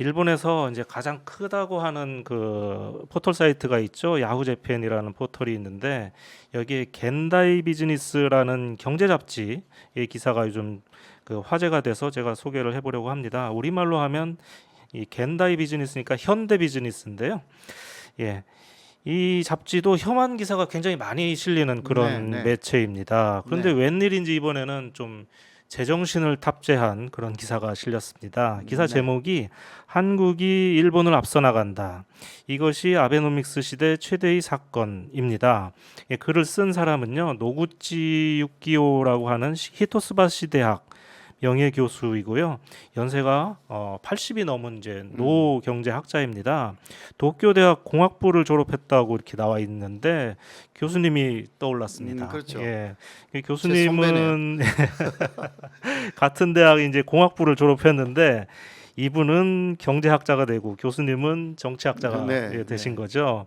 일본에서 이제 가장 크다고 하는 그 포털 사이트가 있죠. 야후 재팬이라는 포털이 있는데 여기에 겐다이 비즈니스라는 경제 잡지의 기사가 요즘 그 화제가 돼서 제가 소개를 해보려고 합니다. 우리말로 하면 이 겐다이 비즈니스니까 현대 비즈니스인데요. 예. 이 잡지도 혐한 기사가 굉장히 많이 실리는 그런 네, 네. 매체입니다. 그런데 네. 웬일인지 이번에는 좀 제정신을 탑재한 그런 기사가 실렸습니다. 기사 네. 제목이 한국이 일본을 앞서 나간다. 이것이 아베노믹스 시대 최대의 사건입니다. 예, 글을 쓴 사람은요 노구치 유키오라고 하는 시- 히토스바시 대학 명예 교수이고요. 연세가 어, 80이 넘은 이제 음. 노 경제학자입니다. 도쿄 대학 공학부를 졸업했다고 이렇게 나와 있는데 교수님이 떠올랐습니다. 음, 그렇죠. 예. 그 교수님은 같은 대학 이제 공학부를 졸업했는데 이분은 경제학자가 되고 교수님은 정치학자가 네, 예, 되신 네. 거죠.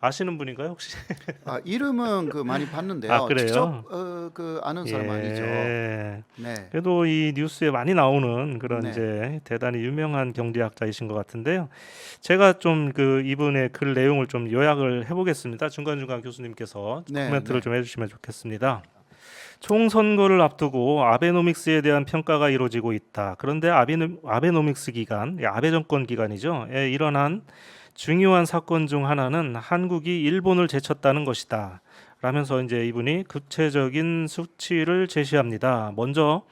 아시는 분인가요 혹시? 아, 이름은 그 많이 봤는데요. 아, 그래요? 직접 어, 그 아는 사람 아니죠. 예. 네. 그래도 이 뉴스에 많이 나오는 그런 네. 이제 대단히 유명한 경제학자이신 것 같은데요. 제가 좀 그 이분의 글 내용을 좀 요약을 해보겠습니다. 중간 중간 교수님께서 네, 코멘트를 네. 좀 해주시면 좋겠습니다. 총선거를 앞두고 아베노믹스에 대한 평가가 이루어지고 있다. 그런데 아베노, 아베노믹스 기간, 예, 아베 정권 기간이죠. 에 일어난 중요한 사건 중 하나는 한국이 일본을 제쳤다는 것이다. 라면서 이제 이분이 구체적인 수치를 제시합니다. 먼저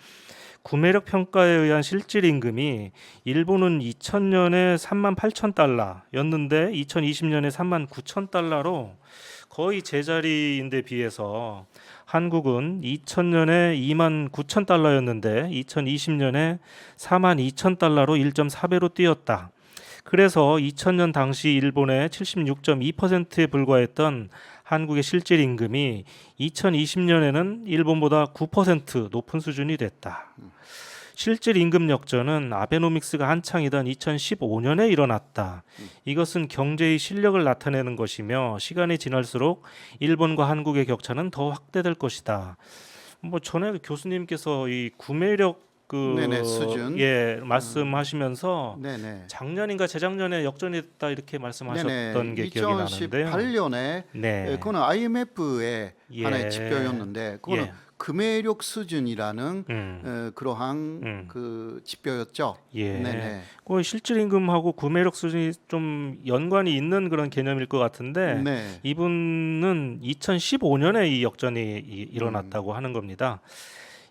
구매력 평가에 의한 실질 임금이 일본은 2000년에 3만 8천 달러였는데 2020년에 3만 9천 달러로 거의 제자리인데 비해서 한국은 2000년에 2만 9천 달러였는데 2020년에 4만 2천 달러로 1.4배로 뛰었다. 그래서 2000년 당시 일본의 76.2%에 불과했던 한국의 실질 임금이 2020년에는 일본보다 9% 높은 수준이 됐다. 실질 임금 역전은 아베노믹스가 한창이던 2015년에 일어났다. 이것은 경제의 실력을 나타내는 것이며 시간이 지날수록 일본과 한국의 격차는 더 확대될 것이다. 뭐 전에 교수님께서 이 구매력 그 네네, 수준. 예 말씀하시면서 네네. 작년인가 재작년에 역전이 됐다 이렇게 말씀하셨던 게 기억이 나는데요. 2018년에 네. 그거는 IMF의 예. 하나의 지표였는데 그거는 예. 금매력 수준이라는 음. 어, 그러한 음. 그 지표였죠. 예. 네네. 그 실질 임금하고 구매력 수준이 좀 연관이 있는 그런 개념일 것 같은데 네. 이분은 2015년에 이 역전이 이- 일어났다고 음. 하는 겁니다.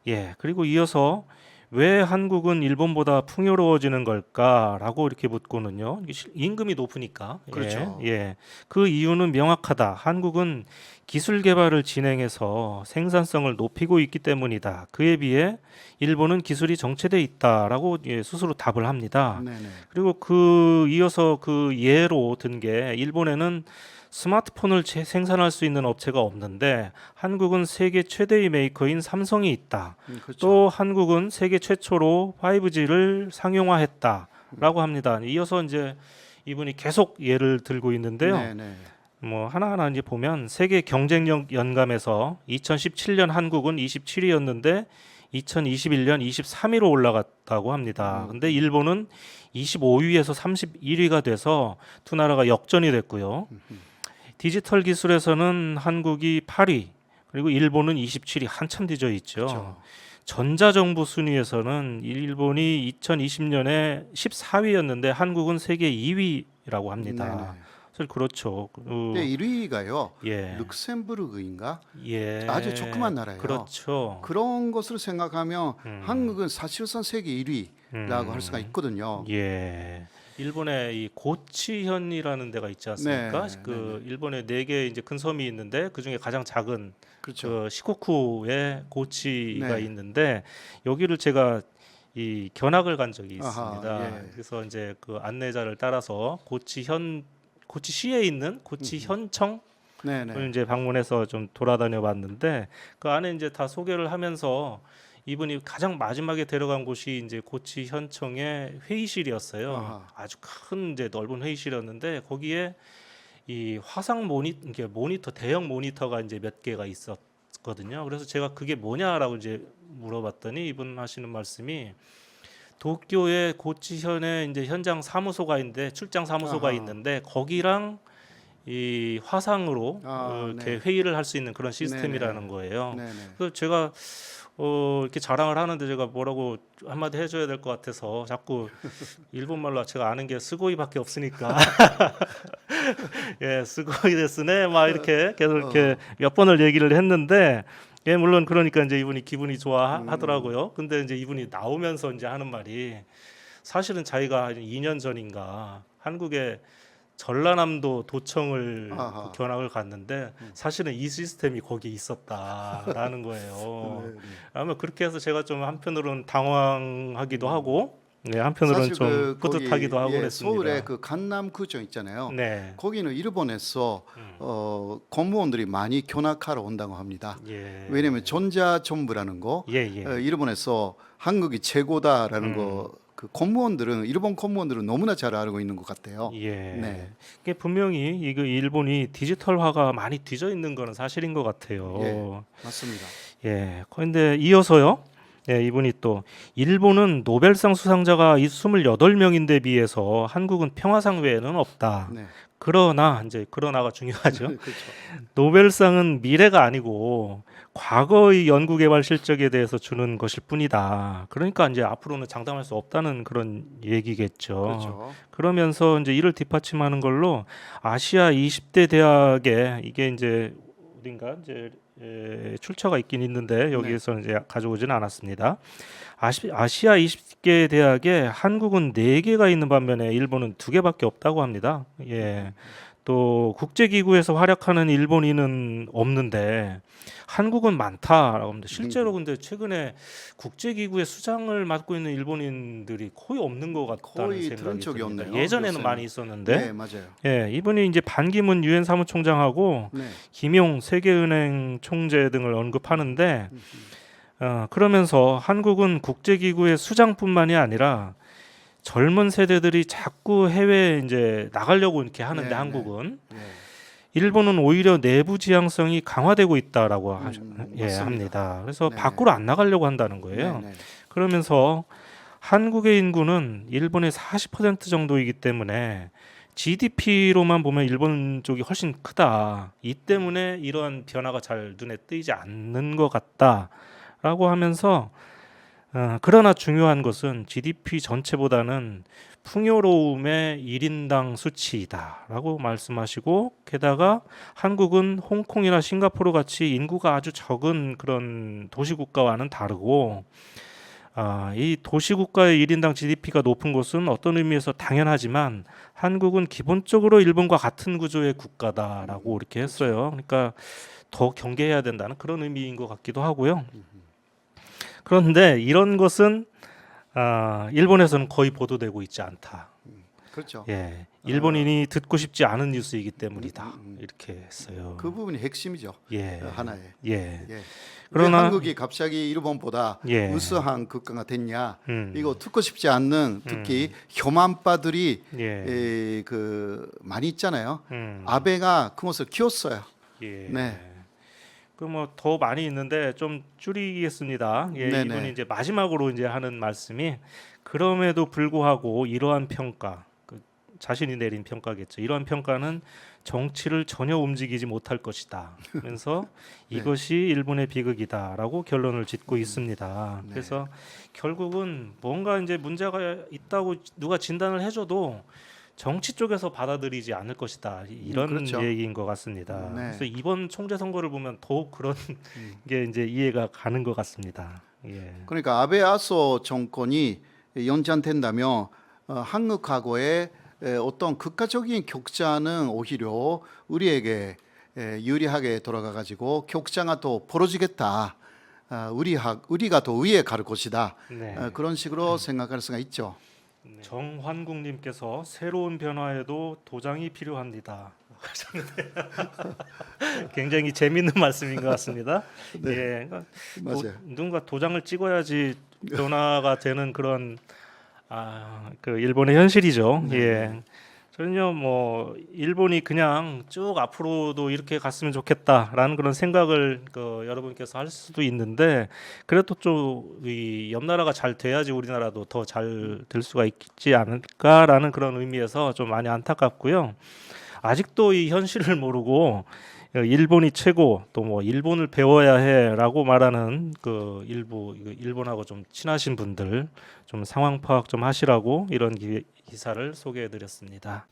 예. 그리고 이어서 왜 한국은 일본보다 풍요로워지는 걸까라고 이렇게 묻고는요. 임금이 높으니까. 예, 그렇죠. 예. 그 이유는 명확하다. 한국은 기술 개발을 진행해서 생산성을 높이고 있기 때문이다. 그에 비해 일본은 기술이 정체돼 있다라고 예, 스스로 답을 합니다. 네네. 그리고 그 이어서 그 예로 든 게 일본에는 스마트폰을 재- 생산할 수 있는 업체가 없는데 한국은 세계 최대의 메이커인 삼성이 있다. 음, 그렇죠. 또 한국은 세계 최초로 5G를 상용화했다라고 합니다. 이어서 이제 이분이 계속 예를 들고 있는데요. 네네. 뭐 하나하나 이제 보면 세계 경쟁력 연감에서 2017년 한국은 27위였는데 2021년 23위로 올라갔다고 합니다. 음. 근데 일본은 25위에서 31위가 돼서 두 나라가 역전이 됐고요. 디지털 기술에서는 한국이 8위, 그리고 일본은 27위 한참 뒤져 있죠. 그렇죠. 전자정부 순위에서는 일본이 2020년에 14위였는데 한국은 세계 2위라고 합니다. 네네. 사실 그렇죠. 그, 근데 1위가요. 예. 룩셈부르크인가? 예. 아주 조그만 나라예요. 그렇죠. 그런 것을 생각하면 음. 한국은 사실상 세계 1위라고 음. 할 수가 있거든요. 예. 일본의 이 고치현이라는 데가 있지 않습니까? 네, 그 일본에 네 개 이제 큰 섬이 있는데 그 중에 가장 작은 그렇죠. 그 시코쿠에 고치가 네. 있는데 여기를 제가 이 견학을 간 적이 아하, 있습니다. 예. 그래서 이제 그 안내자를 따라서 고치현 고치시에 있는 고치현청 네네. 을 이제 방문해서 좀 돌아다녀 봤는데 그 안에 이제 다 소개를 하면서 이분이 가장 마지막에 데려간 곳이 이제 고치 현청의 회의실이었어요. 아하. 아주 큰 이제 넓은 회의실이었는데 거기에 이 화상 모니 이게 모니터 대형 모니터가 이제 몇 개가 있었거든요. 그래서 제가 그게 뭐냐라고 이제 물어봤더니 이분 하시는 말씀이 도쿄에 고치현에 이제 현장 사무소가 있는데 출장 사무소가 아하. 있는데 거기랑 이 화상으로 아, 어, 이렇게 네. 회의를 할 수 있는 그런 시스템이라는 거예요. 네네. 그래서 제가 어, 이렇게 자랑을 하는데 제가 뭐라고 한마디 해줘야 될 것 같아서 자꾸 일본 말로 제가 아는 게 스고이밖에 없으니까 예 스고이 데스네 막 이렇게 계속 이렇게 몇 번을 얘기를 했는데 예 물론 그러니까 이제 이분이 기분이 좋아하더라고요. 근데 이제 이분이 나오면서 이제 하는 말이 사실은 자기가 한 2년 전인가 한국에 전라남도 도청을 아하. 음. 그 견학을 갔는데 사실은 이 시스템이 거기 있었다라는 거예요. 네, 네. 아마 그렇게 해서 제가 좀 한편으로는 당황하기도 하고, 네 한편으로는 좀 그 뿌듯하기도 하고 예, 그랬습니다. 서울의 그 강남구청 있잖아요. 네, 거기는 일본에서 음. 어, 공무원들이 많이 견학하러 온다고 합니다. 예, 왜냐하면 전자정부라는 거 예, 예, 어, 일본에서 한국이 최고다라는 음. 거. 그 공무원들은 일본 공무원들은 너무나 잘 알고 있는 것 같아요. 예. 네. 이게 분명히 이거 일본이 디지털화가 많이 뒤져 있는 거는 사실인 것 같아요. 예. 맞습니다. 예. 그런데 이어서요. 예, 이분이 또 일본은 노벨상 수상자가 이 28명인데 비해서 한국은 평화상 외에는 없다. 네. 그러나 이제 그러나가 중요하죠. 그렇죠. 노벨상은 미래가 아니고 과거의 연구 개발 실적에 대해서 주는 것일 뿐이다. 그러니까 이제 앞으로는 장담할 수 없다는 그런 얘기겠죠. 그렇죠. 그러면서 이제 이를 뒷받침하는 걸로 아시아 20대 대학에 이게 이제 어딘가 이제 에, 출처가 있긴 있는데 여기에서 이제 가져오지는 않았습니다. 아시, 아시아 20개 대학에 한국은 4개가 있는 반면에 일본은 2개밖에 없다고 합니다. 예. 또 국제기구에서 활약하는 일본인은 없는데 한국은 많다라고 합니다. 실제로 근데 최근에 국제기구의 수장을 맡고 있는 일본인들이 거의 없는 것 같다는 거의 생각이 들은 적이 듭니다. 없네요, 예전에는 요새는. 많이 있었는데 네, 맞아요. 예, 이분이 이제 반기문 유엔 사무총장하고 네. 김용 세계은행 총재 등을 언급하는데 어, 그러면서 한국은 국제기구의 수장뿐만이 아니라 젊은 세대들이 자꾸 해외에 이제 나가려고 이렇게 하는데 네, 네. 한국은 네. 일본은 오히려 내부 지향성이 강화되고 있다라고 하, 음, 예, 맞습니다. 합니다. 그래서 네. 밖으로 안 나가려고 한다는 거예요. 네, 네. 그러면서 한국의 인구는 일본의 40% 정도이기 때문에 GDP로만 보면 일본 쪽이 훨씬 크다. 이 때문에 이러한 변화가 잘 눈에 띄지 않는 것 같다라고 하면서 어, 그러나 중요한 것은 GDP 전체보다는 풍요로움의 1인당 수치이다라고 말씀하시고 게다가 한국은 홍콩이나 싱가포르 같이 인구가 아주 적은 그런 도시 국가와는 다르고 아, 이 도시 국가의 1인당 GDP가 높은 곳은 어떤 의미에서 당연하지만 한국은 기본적으로 일본과 같은 구조의 국가다라고 이렇게 했어요. 그러니까 더 경계해야 된다는 그런 의미인 것 같기도 하고요. 그런데 이런 것은 아, 일본에서는 거의 보도되고 있지 않다. 그렇죠. 예, 일본인이 듣고 싶지 않은 뉴스이기 때문이다. 음, 음. 이렇게 했어요. 그 부분이 핵심이죠. 예, 하나의. 예, 예. 그러나- 한국이 갑자기 일본보다 예. 우수한 국가가 됐냐? 음, 이거 듣고 싶지 않는 특히 혐한바들이 예, 에, 그 많이 있잖아요. 음, 아베가 그것을 키웠어요. 예. 네. 그뭐더 많이 있는데 좀 줄이겠습니다. 예, 네네. 이분이 이제 마지막으로 이제 하는 말씀이 그럼에도 불구하고 이러한 평가, 그 자신이 내린 평가겠죠. 이러한 평가는 정치를 전혀 움직이지 못할 것이다. 그래서 네. 이것이 일본의 비극이다라고 결론을 짓고 있습니다. 네. 그래서 결국은 뭔가 이제 문제가 있다고 누가 진단을 해줘도 정치 쪽에서 받아들이지 않을 것이다 이런 그렇죠. 얘기인 것 같습니다. 네. 그래서 이번 총재 선거를 보면 더욱 그런 음. 게 이제 이해가 가는 것 같습니다. 예. 그러니까 아베 아소 정권이 연장된다면 어, 한국하고의 에, 어떤 국가적인 격차는 오히려 우리에게 에, 유리하게 돌아가 가지고 격차가 또 벌어지겠다. 아, 우리 하, 우리가 더 위에 갈 것이다. 네. 어, 그런 식으로 생각할 수가 있죠. 정환국님께서 새로운 변화에도 도장이 필요합니다. 하셨는데 굉장히 재밌는 말씀인 것 같습니다. 예, 그러니까 도, 네. 맞아요. 누군가 도장을 찍어야지 변화가 되는 그런 아, 그 일본의 현실이죠. 네. 예. 저는요 뭐 일본이 그냥 쭉 앞으로도 이렇게 갔으면 좋겠다라는 그런 생각을 그 여러분께서 할 수도 있는데 그래도 좀이 옆나라가 잘 돼야지 우리나라도 더 잘 될 수가 있지 않을까라는 그런 의미에서 좀 많이 안타깝고요. 아직도 이 현실을 모르고 어, 일본이 최고 또 뭐 일본을 배워야 해라고 말하는 그 일부 일본하고 좀 친하신 분들 좀 상황 파악 좀 하시라고 이런 기, 기사를 소개해 드렸습니다.